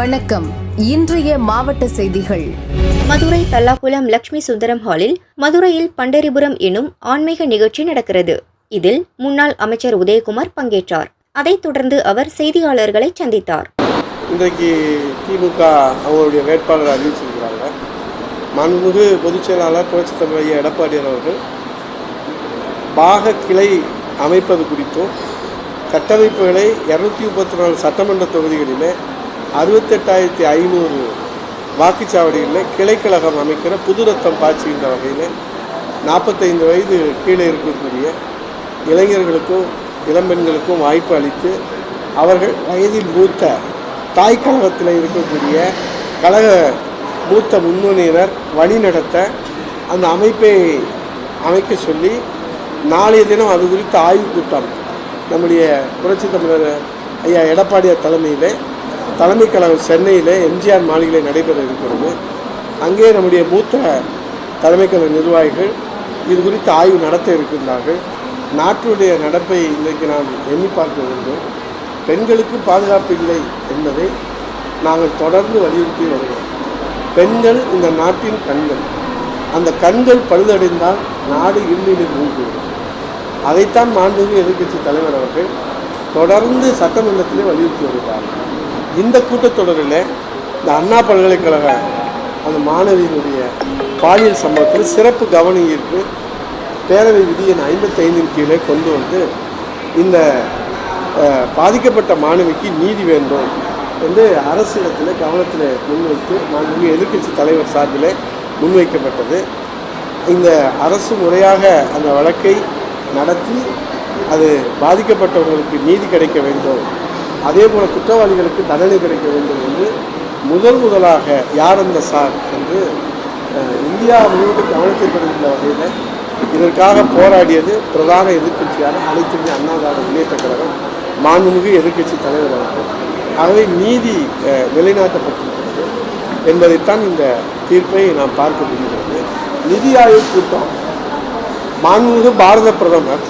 வணக்கம். இன்றைய மாவட்ட செய்திகள். மதுரை தல்லாகுளம் லட்சுமி சுந்தரம் ஹாலில் மதுரையில் பண்டரிபுரம் எனும் ஆன்மீக நிகழ்ச்சி நடக்கிறது. இதில் முன்னாள் அமைச்சர் உதயகுமார் பங்கேற்றார். அதைத் தொடர்ந்து அவர் செய்தியாளர்களை சந்தித்தார். இன்றைக்கு திமுக அவங்களுடைய வேட்பாளரை அறிவிச்சிருக்கிறாங்க மாண்புமிகு பொதுச் செயலாளர் புரட்சி தலைவர் எடப்பாடியார் அவர்கள் பாக கிளை அமைப்பது குறித்தும் கட்டமைப்புகளை இரநூத்தி முப்பத்தி நாலு சட்டமன்ற தொகுதிகளில் அறுபத்தெட்டாயிரத்தி ஐநூறு வாக்குச்சாவடிகளில் கிளைக்கழகம் அமைக்கிற புது ரத்தம் பாய்ச்சுகின்ற வகையில் நாற்பத்தைந்து வயது கீழே இருக்கக்கூடிய இளைஞர்களுக்கும் இளம்பெண்களுக்கும் வாய்ப்பு அளித்து அவர்கள் வயதில் மூத்த தாய் கழகத்தில் இருக்கக்கூடிய கழக மூத்த முன்னணியினர் வழி நடத்த அந்த அமைப்பை அமைக்க சொல்லி நாளைய தினம் அது குறித்த ஆய்வுக் கூட்டம் நம்முடைய புரட்சி தமிழர் ஐயா எடப்பாடியார் தலைமையில் தலைமை கழகம் சென்னையில் எம்ஜிஆர் மாளிகையில் நடைபெற இருக்கிறது. அங்கே நம்முடைய மூத்த தலைமை கழக நிர்வாகிகள் இது குறித்து ஆய்வு நடத்த இருக்கின்றார்கள். நாட்டுடைய நடப்பை இன்றைக்கு நாம் எண்ணி பார்க்க வேண்டும். பெண்களுக்கு பாதுகாப்பு இல்லை என்பதை நாங்கள் தொடர்ந்து வலியுறுத்தி வருகிறோம். பெண்கள் இந்த நாட்டின் கண்கள். அந்த கண்கள் பழுதடைந்தால் நாடு இருளில் மூழ்கிவிடும் அதைத்தான் மாண்புமிகு எதிர்க்கட்சி தலைவர் அவர்கள் தொடர்ந்து சட்டமன்றத்திலே வலியுறுத்தி வருகிறார்கள் இந்த கூட்டத்தொடரில் இந்த அண்ணா பல்கலைக்கழக அந்த மாணவியினுடைய பாலியல் சம்பவத்தில் சிறப்பு கவனம் ஈர்ப்பு பேரவை விதி எண் ஐம்பத்தைந்தின் கீழே கொண்டு வந்து இந்த பாதிக்கப்பட்ட மாணவிக்கு நீதி வேண்டும் என்று அரசிடத்தில் கவனத்தில் முன்வைத்து மாண்புமிகு எதிர்க்கட்சி தலைவர் சார்பில் முன்வைக்கப்பட்டது. இந்த அரசு முறையாக அந்த வழக்கை நடத்தி அது பாதிக்கப்பட்டவர்களுக்கு நீதி கிடைக்க வேண்டும் அதே போல் குற்றவாளிகளுக்கு தண்டனை கிடைக்க வேண்டும் என்று முதல் முதலாக யார் அந்த சார் என்று இந்தியா முழுவதும் கவனத்தைப்படுகின்ற வகையில் இதற்காக போராடியது பிரதான எதிர்கட்சியான அனைத்து இந்திய அண்ணா திராவிட முன்னேற்ற கழகம் மாண்புமிகு எதிர்க்கட்சி தலைவர் அவர்கள். ஆகவே நீதி நிலைநாட்டப்பட்டிருக்கிறது என்பதைத்தான் இந்த தீர்ப்பை நாம் பார்க்க முடிகிறது. நிதி ஆயோக் கூட்டம் மாண்புமிகு பாரத பிரதமர்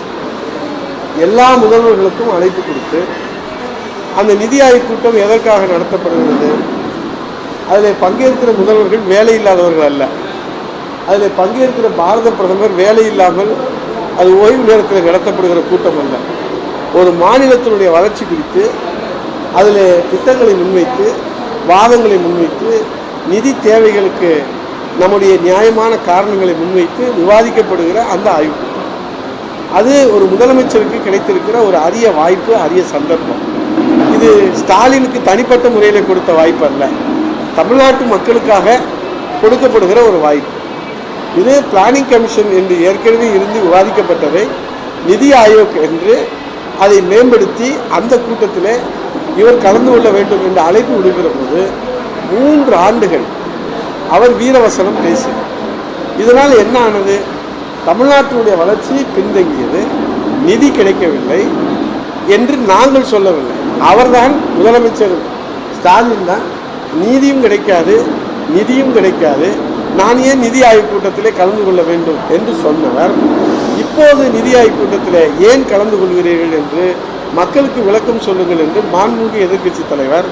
எல்லா முதல்வர்களுக்கும் அழைப்பு கொடுத்து அந்த நிதி ஆய்வு கூட்டம் எதற்காக நடத்தப்படுகிறது? அதில் பங்கேற்கிற முதல்வர்கள் வேலை இல்லாதவர்கள் அல்ல. அதில் பங்கேற்கிற பாரத பிரதமர் வேலை இல்லாமல் அது ஓய்வு நேரத்தில் நடத்தப்படுகிற கூட்டம் அல்ல. ஒரு மாநிலத்தினுடைய வளர்ச்சி குறித்து அதில் திட்டங்களை முன்வைத்து வாதங்களை முன்வைத்து நிதி தேவைகளுக்கு நம்முடைய நியாயமான காரணங்களை முன்வைத்து விவாதிக்கப்படுகிற அந்த ஆய்வு. அது ஒரு முதலமைச்சருக்கு கிடைத்திருக்கிற ஒரு அரிய வாய்ப்பு அரிய சந்தர்ப்பம். இது ஸ்டாலினுக்கு தனிப்பட்ட முறையில் கொடுத்த வாய்ப்பு அல்ல. தமிழ்நாட்டு மக்களுக்காக கொடுக்கப்படுகிற ஒரு வாய்ப்பு. இது பிளானிங் கமிஷன் என்று ஏற்கனவே இருந்து விவாதிக்கப்பட்டதை நிதி ஆயோக் என்று அதை மேம்படுத்தி அந்த கூட்டத்தில் இவர் கலந்து கொள்ள வேண்டும் என்ற அழைப்பு விடுகிற போது மூன்று ஆண்டுகள் அவர் வீரவசனம் பேசினார் இதனால் என்ன ஆனது? தமிழ்நாட்டினுடைய வளர்ச்சி பின்தங்கியது. நிதி கிடைக்கவில்லை என்று நாங்கள் சொல்லவில்லை. அவர்தான் முதலமைச்சர் ஸ்டாலின் தான். நீதியும் கிடைக்காது நிதியும் கிடைக்காது. நான் ஏன் நிதி ஆய்வுக் கூட்டத்திலே கலந்து கொள்ள வேண்டும் என்று சொன்னவர். இப்போது நிதி ஆய்வுக் கூட்டத்தில் ஏன் கலந்து கொள்கிறீர்கள் என்று மக்களுக்கு விளக்கம் சொல்லுங்கள் என்று மாண்புமிகு எதிர்க்கட்சி தலைவர்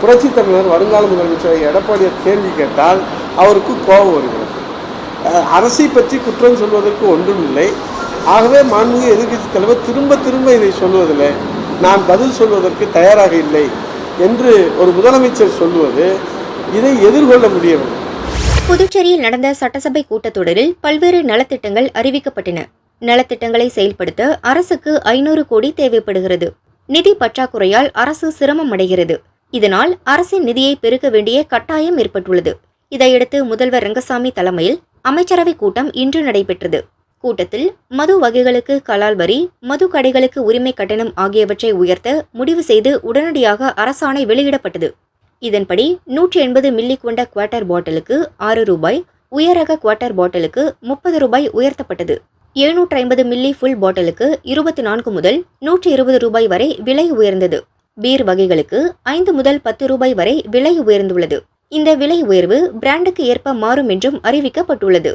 புரட்சி தமிழர் வருங்கால முதலமைச்சர் எடப்பாடியார் கேள்வி கேட்டால் அவருக்கு கோபம் வருகிறது. அரசை பற்றி குற்றம் சொல்வதற்கு ஒன்றும் இல்லை. ஆகவே மாண்புமிகு எதிர்க்கட்சி தலைவர் திரும்ப திரும்ப இதை சொல்வதில்லை. நான் பதில் சொல்வதற்கு தயாராக இல்லை என்று ஒரு முதலமைச்சர் சொல்வது இதை எதிர்கொள்ள முடியவில்லை. புதுச்சேரியில் நடந்த சட்டசபை கூட்டத்தொடரில் பல்வேறு நலத்திட்டங்கள் அறிவிக்கப்பட்டன. நலத்திட்டங்களை செயல்படுத்த அரசுக்கு ஐநூறு கோடி தேவைப்படுகிறது. நிதி பற்றாக்குறையால் அரசு சிரமம் அடைகிறது. இதனால் அரசின் நிதியை பெருக்க வேண்டிய கட்டாயம் ஏற்பட்டுள்ளது. இதையடுத்து முதல்வர் ரங்கசாமி தலைமையில் அமைச்சரவை கூட்டம் இன்று நடைபெற்றது. கூட்டத்தில் மது வகைகளுக்கு கலால் வரி மது கடைகளுக்கு உரிமை கட்டணம் ஆகியவற்றை உயர்த்த முடிவு செய்து உடனடியாக அரசாணை வெளியிடப்பட்டது. இதன்படி நூற்றி எண்பது மில்லி கொண்ட குவார்ட்டர் பாட்டிலுக்கு ஆறு ரூபாய் உயரக குவார்ட்டர் பாட்டிலுக்கு முப்பது ரூபாய் உயர்த்தப்பட்டது. எழுநூற்றி ஐம்பது மில்லி ஃபுல் பாட்டிலுக்கு இருபத்தி நான்கு முதல் நூற்றி இருபது ரூபாய் வரை விலை உயர்ந்தது. பீர் வகைகளுக்கு ஐந்து முதல் பத்து ரூபாய் வரை விலை உயர்ந்துள்ளது. இந்த விலை உயர்வு பிராண்டுக்கு ஏற்ப மாறும் என்றும் அறிவிக்கப்பட்டுள்ளது.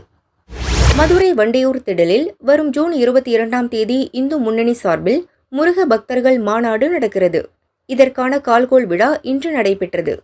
மதுரை வண்டியூர் திடலில் வரும் ஜூன் இருபத்தி இரண்டாம் தேதி இந்து முன்னணி சார்பில் முருக பக்தர்கள் மாநாடு நடக்கிறது. இதற்கான கால்கோள் விழா இன்று நடைபெற்றது.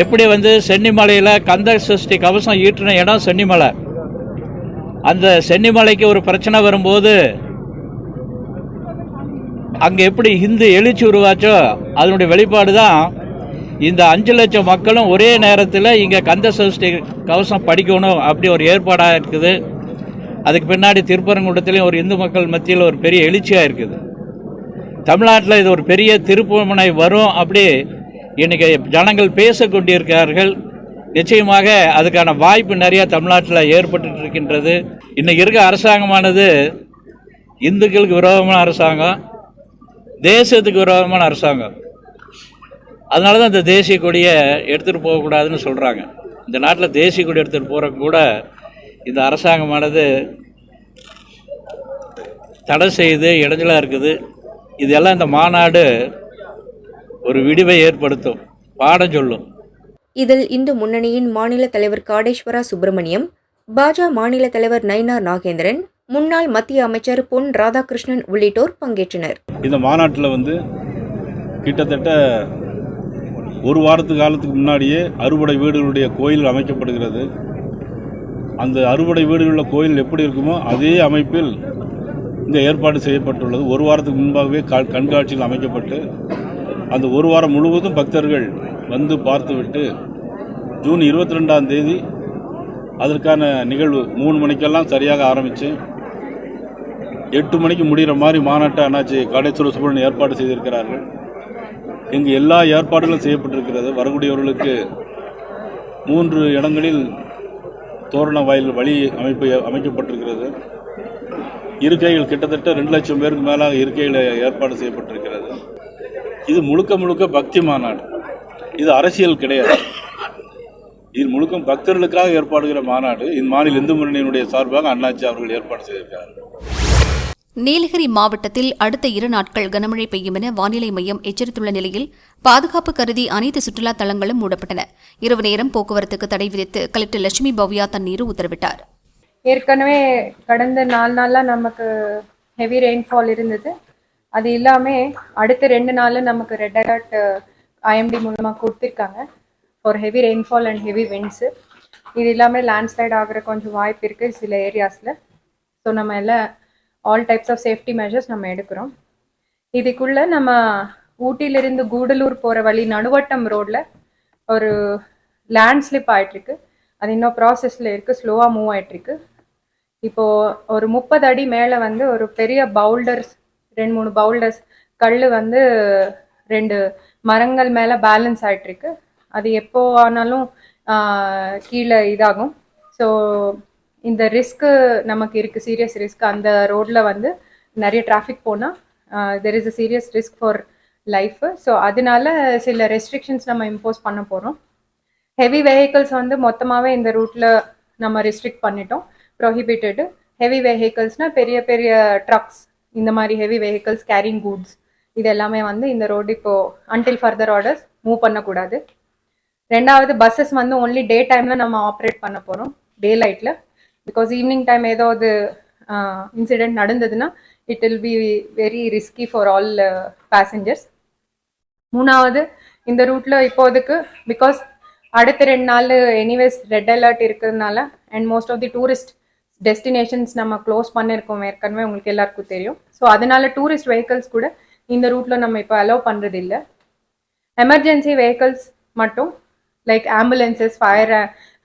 எப்படி வந்து சென்னிமலையில் கந்த சஷ்டி கவசம் ஈட்டின இடம் சென்னிமலை. அந்த சென்னிமலைக்கு ஒரு பிரச்சனை வரும்போது அங்கே எப்படி ஹிந்து எழுச்சி உருவாச்சோ அதனுடைய வெளிப்பாடு தான் இந்த அஞ்சு லட்சம் மக்களும் ஒரே நேரத்தில் இங்கே கந்த சஷ்டி கவசம் படிக்கணும் அப்படி ஒரு ஏற்பாடாக இருக்குது. அதுக்கு பின்னாடி திருப்பரங்குன்றத்துலேயும் ஒரு இந்து மக்கள் மத்தியில் ஒரு பெரிய எழுச்சியாக இருக்குது. தமிழ்நாட்டில் இது ஒரு பெரிய திருப்புமனை வரும் அப்படி இன்றைக்கி ஜனங்கள் பேசக்கொண்டிருக்கிறார்கள். நிச்சயமாக அதுக்கான வாய்ப்பு நிறையா தமிழ்நாட்டில் ஏற்பட்டு இருக்கின்றது இன்றைக்கி இருக்க அரசாங்கமானது இந்துக்களுக்கு விரோதமான அரசாங்கம் தேசத்துக்கு விரோதமான அரசாங்கம். அதனால தான் இந்த தேசிய கொடியை எடுத்துகிட்டு போகக்கூடாதுன்னு சொல்கிறாங்க இந்த நாட்டில் தேசிய கொடி எடுத்துகிட்டு போகிற கூட இந்த அரசாங்கமானது தடை செய்து இடைஞ்சலாக இருக்குது. இதெல்லாம் இந்த மாநாடு ஒரு விடிவை ஏற்படுத்தும். பாடம் சொல்லும். இதில் இந்து முன்னணியின் மாநில தலைவர் காடேஸ்வரா சுப்பிரமணியம் பாஜ மாநில தலைவர் நயினார் நாகேந்திரன் முன்னாள் மத்திய அமைச்சர் பொன் ராதாகிருஷ்ணன் உள்ளிட்டோர் பங்கேற்றனர். இந்த மாநாட்டில் வந்து கிட்டத்தட்ட ஒரு வாரத்து காலத்துக்கு முன்னாடியே அறுபடை வீடுகளுடைய கோயில் அமைக்கப்படுகிறது. அந்த அறுபடை வீடுகளுள்ள கோயில் எப்படி இருக்குமோ அதே அமைப்பில் இங்கே ஏற்பாடு செய்யப்பட்டுள்ளது. ஒரு வாரத்துக்கு முன்பாகவே கண்காட்சியில் அமைக்கப்பட்டு அந்த ஒரு வாரம் முழுவதும் பக்தர்கள் வந்து பார்த்துவிட்டு ஜூன் இருபத்தி ரெண்டாம் தேதி அதற்கான நிகழ்வு மூணு மணிக்கெல்லாம் சரியாக ஆரம்பித்து எட்டு மணிக்கு முடிகிற மாதிரி மாநாட்டை அண்ணாச்சி காடேஸ்வர சுப்பிரமணியன் ஏற்பாடு செய்திருக்கிறார்கள். இங்கு எல்லா ஏற்பாடுகளும் செய்யப்பட்டிருக்கிறது. வரக்கூடியவர்களுக்கு மூன்று இடங்களில் தோரண வாயில் வழி அமைப்பு அமைக்கப்பட்டிருக்கிறது. இருக்கைகள் கிட்டத்தட்ட ரெண்டு லட்சம் பேருக்கு மேலாக இருக்கைகளை ஏற்பாடு செய்யப்பட்டிருக்கிறது. இது முழுக்க முழுக்க பக்தி மாநாடு. இது அரசியல் கிடையாது. இது முழுக்க பக்தர்களுக்காக ஏற்பாடுகிற மாநாடு. இம்மாநில இந்து முன்னணியினுடைய சார்பாக அண்ணாச்சி அவர்கள் ஏற்பாடு செய்திருக்கிறார்கள் நீலகிரி மாவட்டத்தில் அடுத்த இரு நாட்கள் கனமழை பெய்யும் என வானிலை மையம் எச்சரித்துள்ள நிலையில் பாதுகாப்பு கருதி அனைத்து சுற்றுலா தலங்களும் மூடப்பட்டன. இரவு நேரம் போக்குவரத்துக்கு தடை விதித்து கலெக்டர் லட்சுமி பவ்யா தண்ணீர் உத்தரவிட்டார். ஏற்கனவே கடந்த நாலு நாளாக நமக்கு ஹெவி ரெயின்ஃபால் இருந்தது. அது இல்லாமல் அடுத்த ரெண்டு நாள் நமக்கு ரெட் அலர்ட் ஐஎம்டி மூலமாக கொடுத்துருக்காங்க for heavy rainfall and heavy winds இது இல்லாமல் லேண்ட்ஸ்லைட் ஆகிற கொஞ்சம் வாய்ப்பு இருக்குது சில ஏரியாஸில் ஸோ நம்ம எல்லாம் all types of safety measures நம்ம எடுக்கிறோம். இதுக்குள்ளே நம்ம ஊட்டியிலிருந்து கூடலூர் போகிற வழி நடுவட்டம் ரோட்டில் ஒரு லேண்ட் ஸ்லிப் ஆகிட்டுருக்கு அது இன்னும் ப்ராசஸில் இருக்குது ஸ்லோவாக மூவ் ஆயிட்டிருக்கு. இப்போ ஒரு முப்பது அடி மேலே வந்து ஒரு பெரிய பவுல்டர்ஸ் ரெண்டு மூணு பவுல்டர்ஸ் கல் வந்து ரெண்டு மரங்கள் மேலே பேலன்ஸ் ஆகிட்டுருக்கு அது எப்போ ஆனாலும் கீழே இதாகும். ஸோ இந்த ரிஸ்க்கு நமக்கு இருக்குது சீரியஸ் ரிஸ்க் அந்த ரோட்டில் வந்து நிறைய டிராஃபிக் போனால் there is a serious risk for life so அதனால சில ரெஸ்ட்ரிக்ஷன்ஸ் நம்ம இம்போஸ் பண்ண போகிறோம் ஹெவி வெஹிக்கிள்ஸ் வந்து மொத்தமாகவே இந்த ரூட்டில் நம்ம ரெஸ்ட்ரிக்ட் பண்ணிட்டோம். ப்ரொஹிபிட்டடு ஹெவி வெஹிக்கிள்ஸ்னால் பெரிய பெரிய ட்ரக்ஸ் இந்த மாதிரி ஹெவி வெஹிக்கிள்ஸ் கேரிங் கூட்ஸ் இது எல்லாமே வந்து இந்த ரோடு இப்போ அன்டில் ஃபர்தர் ஆர்டர்ஸ் மூவ் பண்ணக்கூடாது. ரெண்டாவது பஸ்ஸஸ் வந்து ஒன்லி டே டைமில் நம்ம ஆப்ரேட் பண்ண போகிறோம் டே லைட்டில் பிகாஸ் ஈவினிங் டைம் ஏதாவது இன்சிடெண்ட் நடந்ததுன்னா it will be very risky for all passengers மூணாவது இந்த ரூட்ல இப்போதைக்கு பிகாஸ் அடுத்த ரெண்டு நாள் எனிவேஸ் ரெட் அலர்ட் இருக்கிறதுனால and most of the tourist destinations நம்ம க்ளோஸ் பண்ணியிருக்கோம் ஏற்கனவே உங்களுக்கு எல்லாருக்கும் தெரியும். ஸோ அதனால டூரிஸ்ட் வெஹிக்கல்ஸ் கூட இந்த ரூட்டில் நம்ம இப்போ அலோவ் பண்ணுறது இல்லை எமர்ஜென்சி வெஹிக்கல்ஸ் மட்டும் like ambulances fire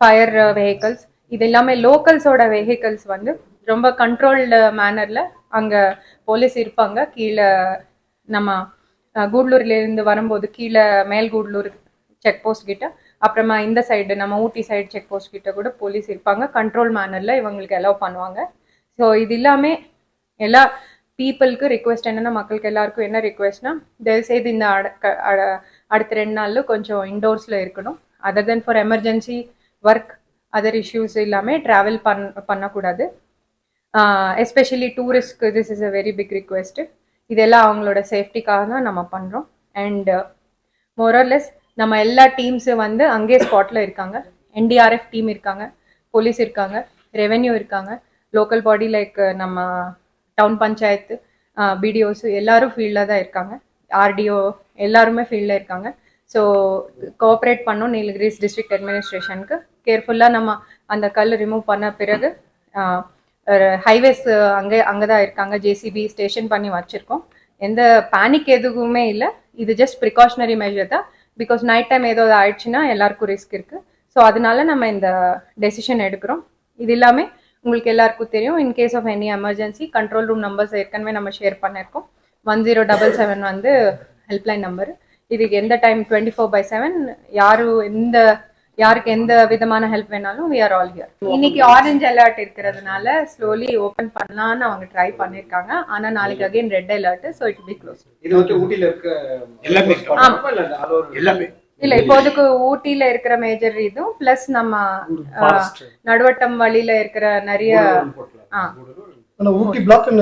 fire vehicles இது எல்லாமே லோக்கல்ஸோட வெஹிக்கல்ஸ் வந்து ரொம்ப கண்ட்ரோல்டு மேனரில் அங்கே போலீஸ் இருப்பாங்க. கீழே நம்ம கூடலூர்லேருந்து வரும்போது கீழே மேல்கூடலூர் செக் போஸ்ட் கிட்ட அப்புறமா இந்த சைடு நம்ம ஊட்டி சைடு செக் போஸ்ட் கிட்ட கூட போலீஸ் இருப்பாங்க. கண்ட்ரோல் மேனரில் இவங்களுக்கு அலோவ் பண்ணுவாங்க. ஸோ இது எல்லாமே எல்லா பீப்புளுக்கு ரிக்வெஸ்ட் என்னன்னா மக்களுக்கு எல்லாருக்கும் என்ன ரிக்வெஸ்ட்னா தயவுசெய்து இந்த அட- க- அட- அடுத்த ரெண்டு நாளில் கொஞ்சம் இன்டோர்ஸில் இருக்கணும். Other then for emergency work other issues எல்லாமே ட்ராவல் பண் பண்ணக்கூடாது. Especially டூரிஸ்ட்க்கு this is a very big request இதெல்லாம் அவங்களோட சேஃப்டிக்காக தான் நம்ம பண்ணுறோம் அண்ட் மோரர்லெஸ் நம்ம எல்லா டீம்ஸும் வந்து அங்கேயே ஸ்பாட்டில் இருக்காங்க. என்டிஆர்எஃப் டீம் இருக்காங்க போலீஸ் இருக்காங்க ரெவென்யூ இருக்காங்க. லோக்கல் பாடி லைக் நம்ம டவுன் பஞ்சாயத்து பிடிஓஸ் எல்லாரும் ஃபீல்டில் தான் இருக்காங்க. ஆர்டிஓ எல்லாருமே ஃபீல்டில் இருக்காங்க. ஸோ கோஆப்ரேட் பண்ணோம் நீலகிரிஸ் டிஸ்ட்ரிக்ட் அட்மினிஸ்ட்ரேஷனுக்கு கேர்ஃபுல்லாக நம்ம அந்த கல் ரிமூவ் பண்ண பிறகு ஹைவேஸ் அங்கே அங்கே தான் இருக்காங்க. ஜேசிபி ஸ்டேஷன் பண்ணி வச்சுருக்கோம். எந்த பேனிக் எதுவுமே இல்லை. இது ஜஸ்ட் ப்ரிகாஷனரி மெஷர் தான். பிகாஸ் நைட் டைம் ஏதோ ஆயிடுச்சுன்னா எல்லாருக்கும் ரிஸ்க் இருக்குது ஸோ அதனால நம்ம இந்த டெசிஷன் எடுக்கிறோம். இது எல்லாமே உங்களுக்கு எல்லாருக்கும் தெரியும். In case of any emergency control room numbers ஏற்கனவே நம்ம ஷேர் பண்ணியிருக்கோம். ஒன் ஜீரோ டபுள் செவன் வந்து ஹெல்ப்லைன் நம்பர் இதுக்கு எந்த time twenty four by seven யாரும் எந்த யாருக்கு எந்த விதமான ஹெல்ப் வேணாலும் we are ஆல் here. இன்னைக்கு ஆரஞ்சு அலர்ட் இருக்கிறதுனால ஸ்லோலி ஓபன் பண்ணலாம்னு அவங்க ட்ரை பண்ணிருக்காங்க. ஆனா நாளைக்கு again red alert so it be close இது வந்து ஊட்டில இருக்க எல்லாமே. எல்லாமே. இல்ல இப்போதைக்கு ஊட்டியில இருக்கிற மேஜர் இதுவும் பிளஸ் நம்ம. நடுவட்டம் வழியில இருக்கிற நிறைய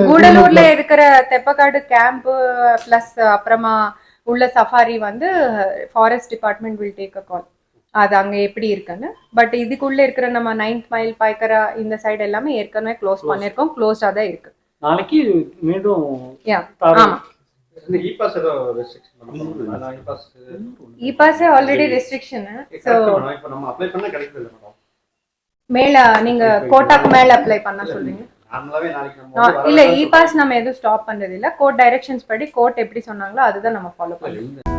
கூடலூர்ல இருக்கிற தெப்பக்காடு கேம்ப் பிளஸ் அப்புறமா உள்ள சஃபாரி வந்து forest department will take a call அது அங்க எப்படி இருக்குன்னு. பட் இதுக்குள்ள இருக்கிற நம்ம நைன்த் மைல் பாய்க்கரா இந்த சைடு எல்லாமே ஏற்கனவே க்ளோஸ் பண்ணிருக்கோம் க்ளோஸ்டா தான் இருக்கு. நாளைக்கு மீண்டும் ஆல்ரெடி ரெஸ்ட்ரிக்ஷன் ஸோ இப்போ நம்ம அப்ளை பண்ணா கிடைக்குது இல்ல மேடம் மேல நீங்க கோட்டாக்கு மேல அப்ளை பண்ண சொல்றீங்க நார்மலாவே நாளைக்கு நம்ம ஆ, வந்து இல்ல இ பாஸ் நம்ம எதுவும் ஸ்டாப் பண்றது இல்ல கோர்ட் டைரக்ஷன்ஸ் படி கோர்ட் எப்படி சொன்னாங்களோ அதுதான் நம்ம ஃபாலோ பண்ணுவோம்